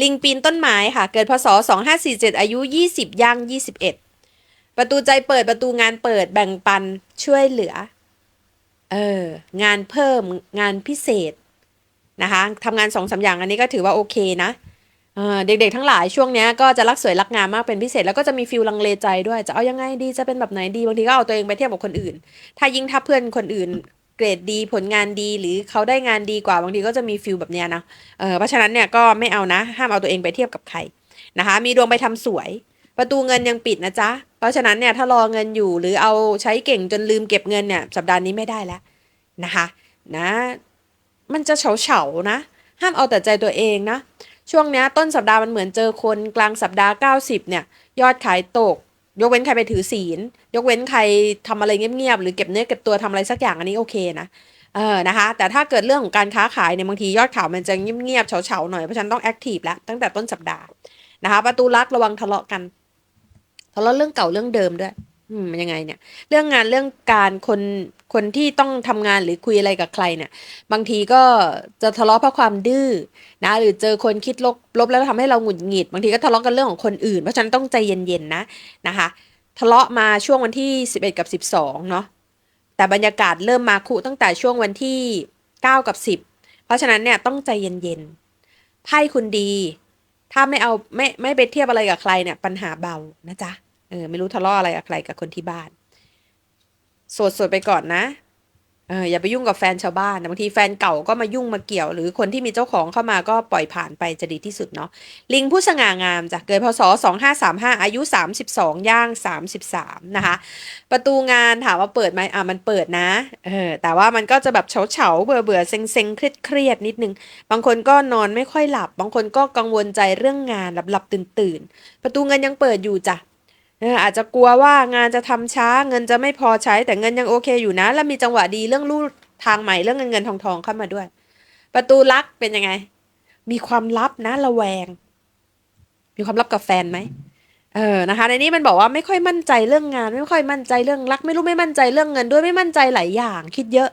ลิงปีนต้นไม้ค่ะ เกิดพศ 2547 อายุ 20 ย่าง 21 ประตูใจเปิดประตูงานเปิดแบ่งปันช่วยเหลือ เออ งานเพิ่มงานพิเศษนะคะทำงานสองสามอย่างอันนี้ก็ถือว่าโอเคนะเเด็กๆทั้งหลายช่วงนี้ก็จะรักสวยรักงามมากเป็นพิเศษแล้วก็จะมีฟิลลังเลใจด้วย จะเอายังไงดีจะเป็นแบบไหนดีบางทีก็เอาตัวเองไปเทียบกับคนอื่น ถ้ายิ่งถ้าเพื่อนคนอื่น รดดีผลงานดีหรือเขาได้งานดีกว่าบางทีก็จะมีฟิลแบบเนี้ยนะเออเพราะฉะนั้นเนี่ยก็ไม่เอานะ ห้ามเอาตัวเองไปเทียบกับใครนะคะ มีดวงไปทำสวย ประตูเงินยังปิดนะจ๊ะ เพราะฉะนั้นเนี่ยถ้ารอเงินอยู่หรือเอาใช้เก่งจนลืมเก็บเงินเนี่ยสัปดาห์นี้ไม่ได้แล้วนะคะนะมันจะเฉาเฉานะ ห้ามเอาแต่ใจตัวเองนะ ช่วงนี้ต้นสัปดาห์มันเหมือนเจอคนกลางสัปดาห์ 90เนี่ยยอดขายตก ยกเว้นใครไปถือศีล ยกเว้นใครทำอะไรเงียบๆหรือเก็บเนื้อเก็บตัวทำอะไรสักอย่างอันนี้โอเคนะเออนะคะ แต่ถ้าเกิดเรื่องของการค้าขายเนี่ยบางทียอดขายมันจะเงียบๆเฉาๆหน่อยเพราะฉันต้องแอคทีฟแล้วตั้งแต่ต้นสัปดาห์นะคะ ประตูลักระวังทะเลาะกันทะเลาะเรื่องเก่าเรื่องเดิมด้วย อืมมันยังไงเนี่ย เรื่องงานเรื่องการคนคนที่ต้องทำงานหรือคุยอะไรกับใครเนี่ย บางทีก็จะทะเลาะเพราะความดื้อนะ หรือเจอคนคิดลบลบแล้วทำให้เราหงุดหงิด บางทีก็ทะเลาะกันเรื่องของคนอื่น เพราะฉะนั้นต้องใจเย็นๆนะนะคะ ทะเลาะมาช่วงวันที่ 11 กับ 12 เนาะแต่บรรยากาศเริ่มมาคุตั้งแต่ช่วงวันที่ 9 กับ 10 เพราะฉะนั้นเนี่ยต้องใจเย็นๆไพ่คุณดี ถ้าไม่เอาไม่ไม่ไปเทียบอะไรกับใครเนี่ยปัญหาเบานะจ๊ะ เออไม่รู้ทะเลาะอะไรกับใครกับคนที่บ้านโสดๆไปก่อนนะเอออย่าไปยุ่งกับแฟนชาวบ้านนะบางทีแฟนเก่าก็มายุ่งมาเกี่ยว หรือคนที่มีเจ้าของเข้ามาก็ปล่อยผ่านไปจะดีที่สุดเนาะลิงผู้สง่างามจ้ะเกิดพศ 2535 อายุ 32 ย่าง 33 นะคะ ประตูงานถามว่าเปิดไหมอะมันเปิดนะเออแต่ว่ามันก็จะแบบเฉาเฉาๆเบื่อเบื่อเซ็งเซ็งเครียดเครียดนิดนึง บางคนก็นอนไม่ค่อยหลับ บางคนก็กังวลใจเรื่องงานหลับหลับตื่นตื่นประตูเงินยังเปิดอยู่จ้ะ อาจจะกลัวว่างานจะทำช้าเงินจะไม่พอใช้แต่เงินยังโอเคอยู่นะ แล้วมีจังหวะดีเรื่องลู่ทางใหม่เรื่องเงินเงินทองทองเข้ามาด้วย ประตูลักเป็นยังไง มีความลับนะระแวง มีความลับกับแฟนไหม เออนะคะในนี้มันบอกว่าไม่ค่อยมั่นใจเรื่องงาน ไม่ค่อยมั่นใจเรื่องรัก ไม่รู้ไม่มั่นใจเรื่องเงินด้วยไม่มั่นใจหลายอย่างคิดเยอะ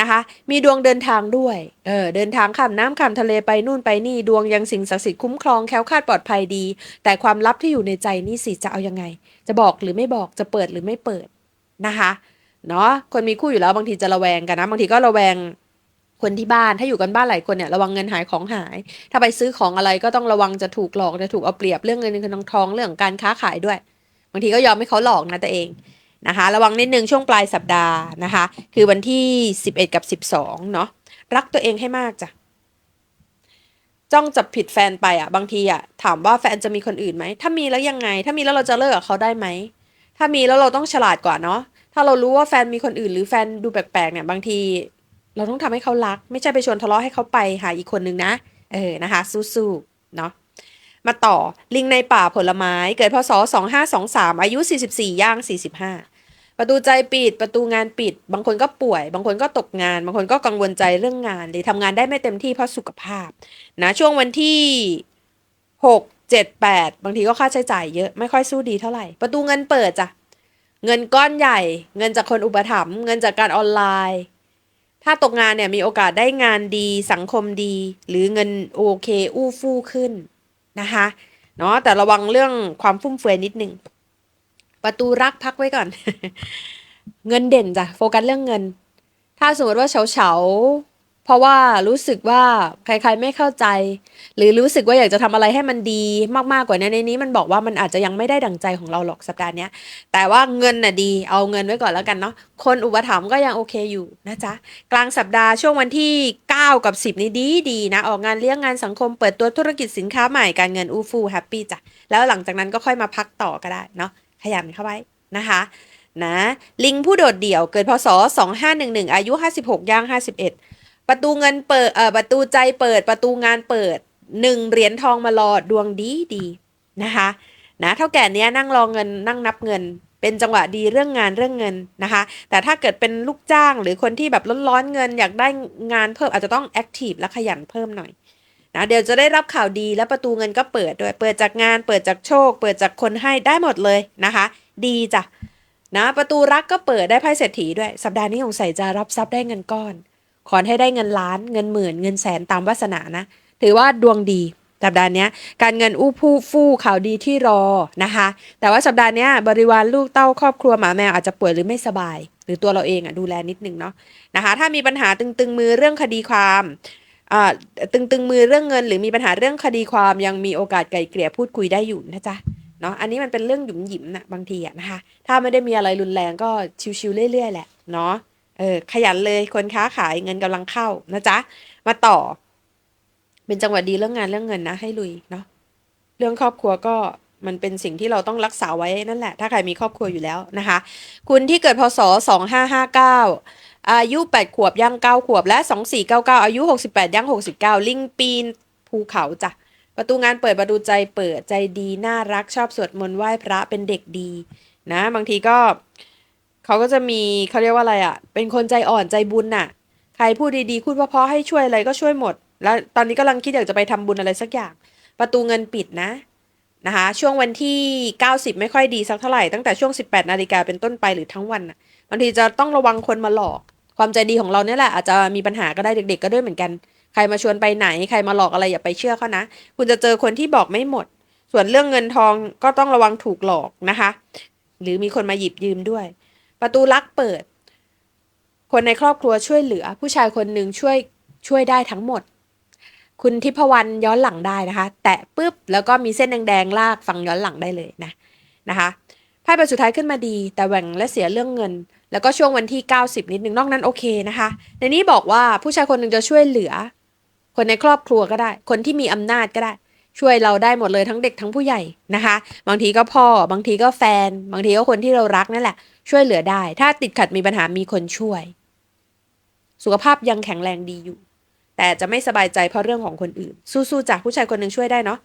นะคะ มีดวงเดินทางด้วยเออเดินทางข้ามน้ำข้ามทะเลไปนู่นไปนี่ดวงยังสิ่งศักดิ์สิทธิ์คุ้มครองแคล้วคลาดปลอดภัยดี แต่ความลับที่อยู่ในใจนี่สิจะเอายังไง จะบอกหรือไม่บอกจะเปิดหรือไม่เปิดนะคะเนาะคนมีคู่อยู่แล้วบางทีจะระแวงกันนะ บางทีก็ระแวง คนที่บ้าน ถ้าอยู่กันบ้านหลายคนเนี่ยระวังเงินหายของหาย ถ้าไปซื้อของอะไรก็ต้องระวังจะถูกหลอกจะถูกเอาเปรียบเรื่องเงินเงินทองทองเรื่องการค้าขายด้วยบางทีก็ยอมให้เขาหลอกนะตัวเองนะคะ ระวังนิดนึงช่วงปลายสัปดาห์นะคะ คือวันที่ 11 กับ 12เนาะรักตัวเองให้มากจ้ะจ้องจับผิดแฟนไปอะบางทีอะถามว่าแฟนจะมีคนอื่นไหมถ้ามีแล้วยังไง ถ้ามีแล้วเราจะเลิกกับเขาได้ไหมถ้ามีแล้วเราต้องฉลาดกว่าเนาะถ้าเรารู้ว่าแฟนมีคนอื่นหรือแฟนดูแปลกๆเนี่ยบางที เราต้องทำให้เขารัก ไม่ใช่ไปชวนทะเลาะให้เขาไปหาอีกคนนึงนะ เออนะคะ สู้ๆเนาะมาต่อลิงในป่าผลไม้เกิดพศ 2523 อายุ 44 ย่าง 45 ประตูใจปิด ประตูงานปิด บางคนก็ป่วย บางคนก็ตกงาน บางคนก็กังวลใจเรื่องงาน หรือทำงานได้ไม่เต็มที่เพราะสุขภาพนะช่วงวันที่ 6 7 8 บางทีก็ค่าใช้จ่ายเยอะไม่ค่อยสู้ดีเท่าไหร่ ประตูเงินเปิดจ้ะเงินก้อนใหญ่ เงินจากคนอุปถัมภ์เงินจากการออนไลน์ ถ้าตกงานเนี่ยมีโอกาสได้งานดีสังคมดี หรือเงินโอเค อู้ฟู่ขึ้นนะคะเนาะแต่ระวังเรื่องความฟุ่มเฟือยนิดนึง ประตูรักพักไว้ก่อน เงินเด่นจ้ะโฟกัสเรื่องเงิน ถ้าสมมติว่าเฉาเฉา เพราะว่ารู้สึกว่าใครๆไม่เข้าใจ หรือรู้สึกว่าอยากจะทำอะไรให้มันดีมากๆกว่านี้ในนี้มันบอกว่ามันอาจจะยังไม่ได้ดังใจของเราหรอกสัปดาห์นี้แต่ว่าเงินน่ะดี เอาเงินไว้ก่อนแล้วกันเนาะคนอุปถัมภ์ก็ยังโอเคอยู่นะจ๊ะกลางสัปดาห์ช่วงวันที่ 9 กับ 10 นี้ดีดีๆนะ ออกงานเลี้ยงงานสังคมเปิดตัวธุรกิจสินค้าใหม่การเงินอู้ฟู่แฮปปี้จ้ะแล้วหลังจากนั้นก็ค่อยมาพักต่อก็ได้เนาะขยันเข้าไว้นะคะนะลิงผู้โดดเดี่ยวเกิดพศ 2511 อายุ 56ย่าง 51 ประตูเงินเปิดเอ่อประตูใจเปิดประตูงานเปิดหนึ่งเหรียญทองมารอดวงดีดีนะคะนะเท่าแก่เนี้ยนั่งรอเงินนั่งนับเงิน เป็นจังหวะดีเรื่องงานเรื่องเงินนะคะ แต่ถ้าเกิดเป็นลูกจ้างหรือคนที่แบบร้อนๆเงิน อยากได้งานเพิ่มอาจจะต้องแอคทีฟและขยันเพิ่มหน่อยนะเดี๋ยวจะได้รับข่าวดีและประตูเงินก็เปิดด้วยเปิดจากงานเปิดจากโชค เปิดจากคนให้ได้หมดเลยนะคะ ดีจ้ะนะประตูรักก็เปิดได้ไพ่เศรษฐีด้วย สัปดาห์นี้สงสัยจะรับทรัพย์ได้เงินก้อน ขอให้ได้เงินล้านเงินหมื่น เงินแสนตามวาสนานะ ถือว่าดวงดีสัปดาห์นี้การเงินอู้ผู้ฟู่ข่าวดีที่รอนะคะ แต่ว่าสัปดาห์นี้บริวารลูกเต้าครอบครัวหมาแมวอาจจะป่วยหรือไม่สบาย หรือตัวเราเองอะดูแลนิดนึงเนาะนะคะ ถ้ามีปัญหาตึงๆมือเรื่องคดีความอ่าตึงๆมือเรื่องเงิน หรือมีปัญหาเรื่องคดีความยังมีโอกาสไกลเกลี่ยพูดคุยได้อยู่นะจ๊ะเนาะอันนี้มันเป็นเรื่องหยุมหยิมนะบางทีอะนะคะ ถ้าไม่ได้มีอะไรรุนแรงก็ชิวๆเรื่อยๆแหละเนาะ เออขยันเลยคนค้าขายเงินกำลังเข้านะจ๊ะ มาต่อ เป็นจังหวะดีเรื่องงานเรื่องเงินนะ ให้ลุยเนาะเรื่องครอบครัวก็มันเป็นสิ่งที่เราต้องรักษาไว้นั่นแหละ ถ้าใครมีครอบครัวอยู่แล้วนะคะ คุณที่เกิดพศ 2559 อายุ 8 ขวบย่าง 9 ขวบและ 2499 อายุ 68ย่าง 69 ลิงปีนภูเขาจ้ะ ประตูงานเปิดประตูใจเปิดใจดี น่ารักชอบสวดมนต์ไหว้พระเป็นเด็กดี นะ บางทีก็ เขาก็จะมีเขาเรียกว่าอะไรอะ่ะ เป็นคนใจอ่อนใจบุญน่ะ ใครพูดดีๆพูดเพราะๆให้ช่วยอะไรก็ช่วยหมด แล้วตอนนี้กำลังคิดอยากจะไปทำบุญอะไรสักอย่าง ประตูเงินปิดนะนะคะช่วงวันที่ 90 ไม่ค่อยดีสักเท่าไหร่ตั้งแต่ช่วง 18 นาฬิกาเป็นต้นไปหรือทั้งวันน่ะบางทีจะต้องระวังคนมาหลอก ความใจดีของเราเนี่ยแหละอาจจะมีปัญหาก็ได้เด็ก ๆ ก็ด้วยเหมือนกัน ใครมาชวนไปไหนใครมาหลอกอะไรอย่าไปเชื่อเขานะ คุณจะเจอคนที่บอกไม่หมด ส่วนเรื่องเงินทองก็ต้องระวังถูกหลอกนะคะ หรือมีคนมาหยิบยืมด้วย ประตูลักเปิด คนในครอบครัวช่วยเหลือ ผู้ชายคนหนึ่งช่วยช่วยได้ทั้งหมด คุณทิพวรรณย้อนหลังได้นะคะ แตะปุ๊บแล้วก็มีเส้นแดงๆลากฟังย้อนหลังได้เลยนะนะคะไพ่ใบสุดท้ายขึ้นมาดี แต่แหว่งและเสียเรื่องเงิน แล้วก็ช่วงวันที่ 90 นิดนึงนอกนั้นโอเคนะคะ ในนี้บอกว่าผู้ชายคนหนึ่งจะช่วยเหลือ คนในครอบครัวก็ได้ คนที่มีอำนาจก็ได้ ช่วยเราได้หมดเลยทั้งเด็กทั้งผู้ใหญ่นะคะ บางทีก็พ่อ บางทีก็แฟน บางทีก็คนที่เรารักนั่นแหละ ช่วยเหลือได้ ถ้าติดขัดมีปัญหามีคนช่วย สุขภาพยังแข็งแรงดีอยู่ แต่จะไม่สบายใจเพราะเรื่องของคนอื่น สู้ๆจากผู้ชายคนหนึ่งช่วยได้เนาะ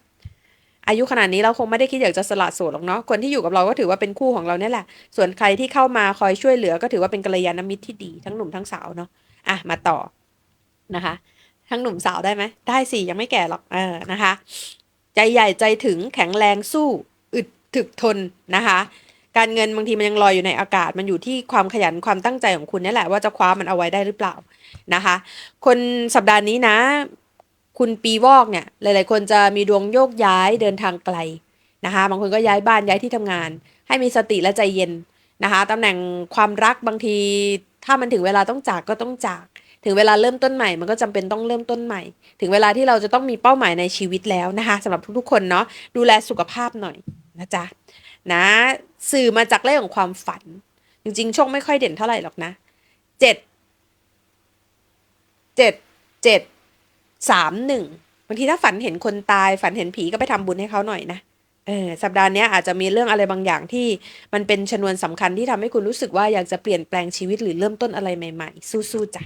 อายุขนาดนี้เราคงไม่ได้คิดอยากจะสละโสดหรอกเนาะคนที่อยู่กับเราก็ถือว่าเป็นคู่ของเราเนี่ยแหละ ส่วนใครที่เข้ามาคอยช่วยเหลือก็ถือว่าเป็นกัลยาณมิตรที่ดีทั้งหนุ่มทั้งสาวเนาะอะมาต่อนะคะ ทั้งหนุ่มสาวได้ไหมได้สิยังไม่แก่หรอกเออนะคะ ใจใหญ่ใจถึงแข็งแรงสู้ อึดถึกทนนะคะ การเงินบางทีมันยังลอยอยู่ในอากาศ มันอยู่ที่ความขยันความตั้งใจของคุณนี่แหละว่าจะคว้ามันเอาไว้ได้หรือเปล่านะคะ คนสัปดาห์นี้นะ คุณปีวอกเนี่ย หลาย ๆ คนจะมีดวงโยกย้ายเดินทางไกลนะคะ บางคนก็ย้ายบ้านย้ายที่ทำงาน ให้มีสติและใจเย็นนะคะตำแหน่งความรักบางที ถ้ามันถึงเวลาต้องจากก็ต้องจาก ถึงเวลาเริ่มต้นใหม่มันก็จำเป็นต้องเริ่มต้นใหม่ ถึงเวลาที่เราจะต้องมีเป้าหมายในชีวิตแล้วนะคะสำหรับทุกๆ คนเนาะดูแลสุขภาพหน่อยนะจ๊ะนะสื่อมาจากเรื่องของความฝัน จริงๆโชคไม่ค่อยเด่นเท่าไหร่หรอกนะเจ็ดเจ็ดเจ็ดสามหนึ่งบางทีถ้าฝันเห็นคนตาย ฝันเห็นผีก็ไปทำบุญให้เขาหน่อยนะเออสัปดาห์นี้อาจจะมีเรื่องอะไรบางอย่างที่มันเป็นชนวนสำคัญที่ทำให้คุณรู้สึกว่าอยากจะเปลี่ยนแปลงชีวิตหรือเริ่มต้นอะไรใหม่ ๆ สู้ๆจ้ะ